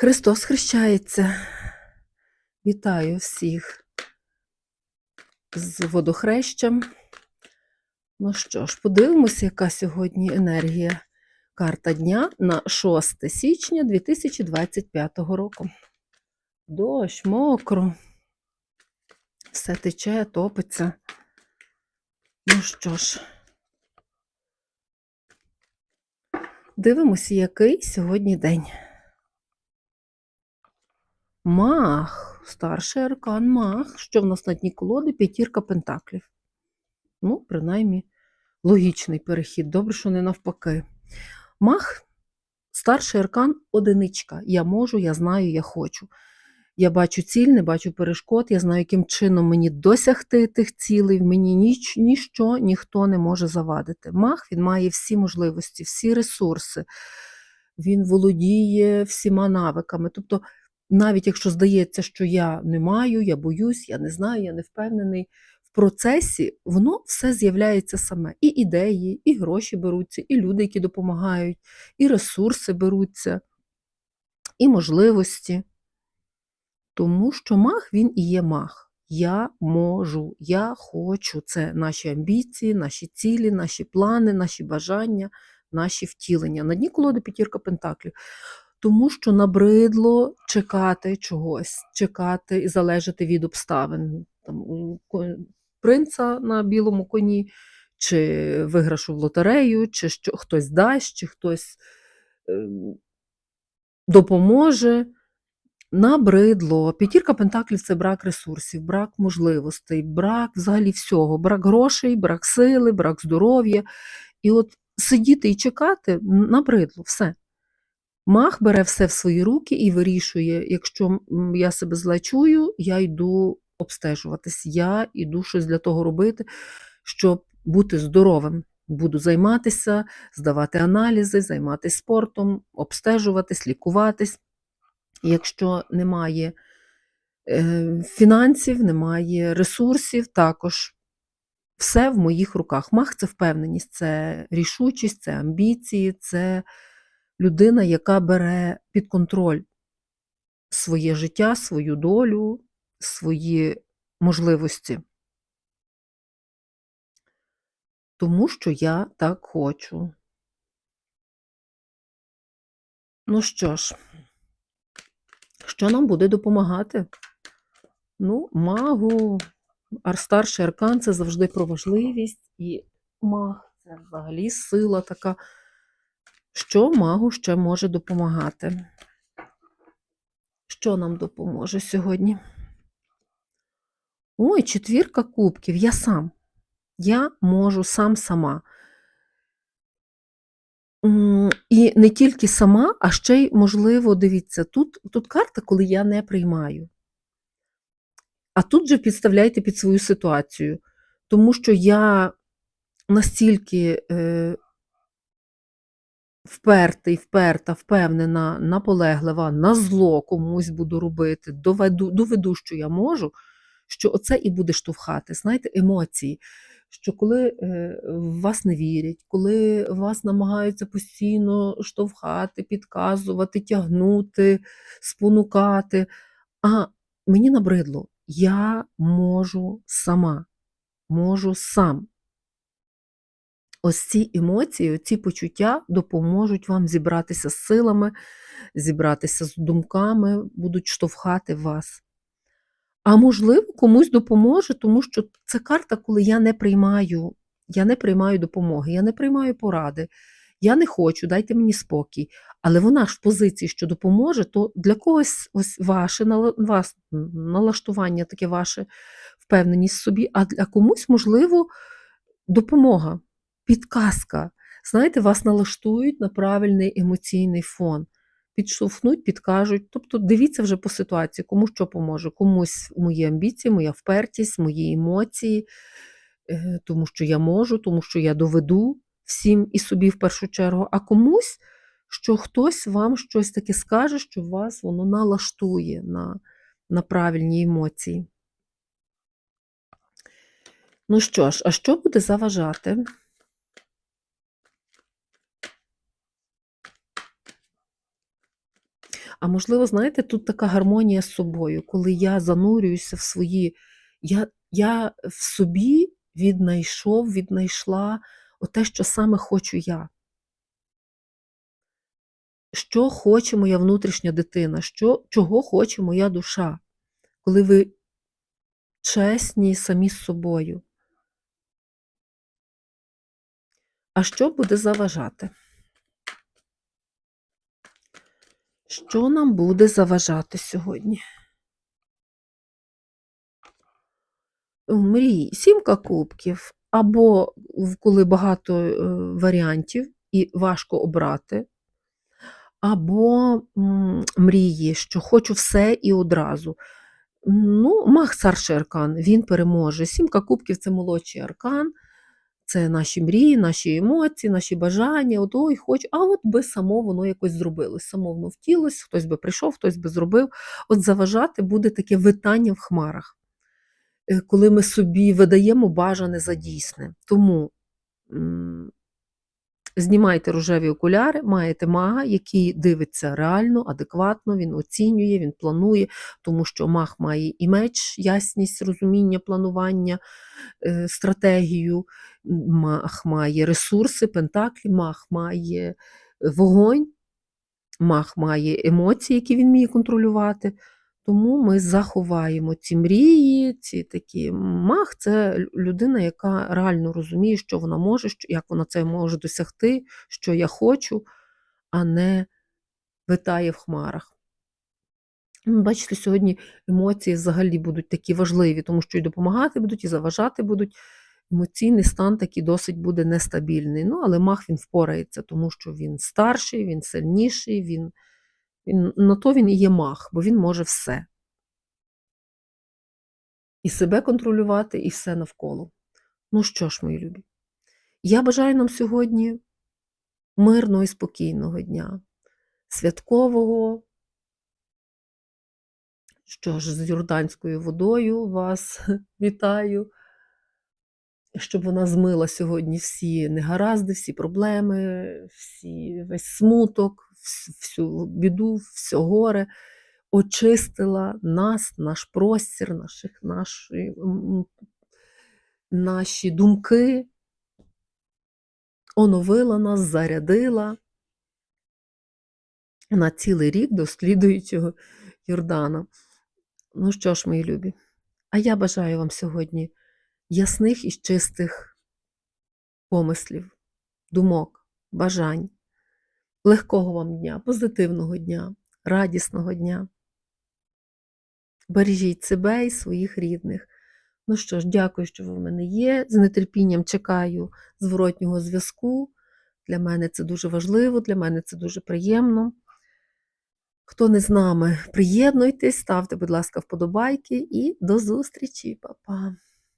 Христос хрещається. Вітаю всіх з водохрещем. Ну що ж, подивимося, яка сьогодні енергія. Карта дня на 6 січня 2025 року. Дощ, мокро. Все тече, топиться. Ну що ж, дивимося, який сьогодні день. Мах, старший аркан Мах. Що в нас на колоди? П'ятірка пентаклів. Ну, принаймні, логічний перехід. Добре, що не навпаки. Мах, старший аркан одиничка. Я можу, я знаю, я хочу. Я бачу ціль, не бачу перешкод, я знаю, яким чином мені досягти тих цілей, мені ніч, ніщо, ніхто не може завадити. Мах він має всі можливості, всі ресурси, він володіє всіма навиками. Тобто, навіть якщо здається, що я не маю, я боюсь, я не знаю, я не впевнений, в процесі воно все з'являється саме. І ідеї, і гроші беруться, і люди, які допомагають, і ресурси беруться, і можливості. Тому що мах він і є мах. Я можу, я хочу. Це наші амбіції, наші цілі, наші плани, наші бажання, наші втілення. На дні колоди п'ятірка пентаклів. Тому що набридло чекати чогось, чекати і залежати від обставин. Там, принца на білому коні, чи виграшу в лотерею, чи що хтось дасть, чи хтось ем, допоможе. Набридло. П'ятірка пентаклів це брак ресурсів, брак можливостей, брак взагалі всього, брак грошей, брак сили, брак здоров'я. І от сидіти і чекати набридло, все. Мах бере все в свої руки і вирішує, якщо я себе зле чую, я йду обстежуватись, я йду щось для того робити, щоб бути здоровим. Буду займатися, здавати аналізи, займатися спортом, обстежуватись, лікуватись. Якщо немає е, фінансів, немає ресурсів, також все в моїх руках. Мах це впевненість, це рішучість, це амбіції, це людина, яка бере під контроль своє життя, свою долю, свої можливості. Тому що я так хочу. Ну що ж, що нам буде допомагати? Ну, магу, ар- старший аркан це завжди про важливість, і маг це взагалі сила така. Що магу ще може допомагати? Що нам допоможе сьогодні? Ой, четвірка кубків. Я сам. Я можу сам сама. І не тільки сама, а ще й, можливо, дивіться, тут, тут карта, коли я не приймаю. А тут же підставляйте під свою ситуацію. Тому що я настільки е, впертий, вперта, впевнена, наполеглива, на зло комусь буду робити, доведу, доведу, що я можу, що оце і буде штовхати. Знаєте, емоції. Що коли е, в вас не вірять, коли вас намагаються постійно штовхати, підказувати, тягнути, спонукати. А мені набридло, я можу сама, можу сам. Ось ці емоції, ці почуття допоможуть вам зібратися з силами, зібратися з думками, будуть штовхати вас. А можливо, комусь допоможе, тому що це карта, коли я не приймаю, я не приймаю допомоги, я не приймаю поради, я не хочу, дайте мені спокій. Але вона ж в позиції, що допоможе, то для когось ось ваше вас, налаштування, таке ваше впевненість в собі, а для комусь, можливо, допомога, підказка. Знаєте, вас налаштують на правильний емоційний фон підштовхнуть, підкажуть. Тобто дивіться вже по ситуації, кому що поможе. Комусь мої амбіції, моя впертість, мої емоції, е, тому що я можу, тому що я доведу всім і собі в першу чергу, а комусь, що хтось вам щось таке скаже, що вас воно налаштує на, на правильні емоції. Ну що ж, а що буде заважати? А можливо, знаєте, тут така гармонія з собою, коли я занурююся в свої. Я, я в собі віднайшов, віднайшла те, що саме хочу я. Що хоче моя внутрішня дитина, що, чого хоче моя душа, коли ви чесні самі з собою. А що буде заважати? Що нам буде заважати сьогодні? Мрій, сімка кубків, або коли багато е, варіантів і важко обрати, або мрії, що хочу все і одразу. Ну, маг старший аркан, він переможе. Сімка кубків це молодший аркан, це наші мрії, наші емоції, наші бажання. От ой, хочу, а от би само воно якось зробилось, само воно втілось, хтось би прийшов, хтось би зробив. От заважати буде таке витання в хмарах, е, коли ми собі видаємо бажане за дійсне. Тому знімайте рожеві окуляри, маєте мага, який дивиться реально, адекватно, він оцінює, він планує, тому що маг має і меч, ясність, розуміння, планування, е, стратегію, маг має ресурси, пентаклі, маг має вогонь, маг має емоції, які він вміє контролювати. Тому ми заховаємо ці мрії, ці такі. Маг це людина, яка реально розуміє, що вона може, як вона це може досягти, що я хочу, а не витає в хмарах. Ну, Бачите, сьогодні емоції взагалі будуть такі важливі, тому що і допомагати будуть, і заважати будуть. Емоційний стан такий досить буде нестабільний. Ну, але маг він впорається, тому що він старший, він сильніший, він на то він і є маг, бо він може все. І себе контролювати, і все навколо. Ну що ж, мої любі, я бажаю нам сьогодні мирного і спокійного дня, святкового. Що ж, з юрданською водою вас вітаю, щоб вона змила сьогодні всі негаразди, всі проблеми, всі, весь смуток, всю біду, все горе, очистила нас, наш простір, наших, наші, наші думки, оновила нас, зарядила на цілий рік до слідуючого Йордана. Ну що ж, мої любі, а я бажаю вам сьогодні ясних і чистих помислів, думок, бажань, легкого вам дня, позитивного дня, радісного дня. Бережіть себе і своїх рідних. Ну що ж, дякую, що ви в мене є. З нетерпінням чекаю зворотнього зв'язку. Для мене це дуже важливо, для мене це дуже приємно. Хто не з нами, приєднуйтесь, ставте, будь ласка, вподобайки і до зустрічі, Па-па!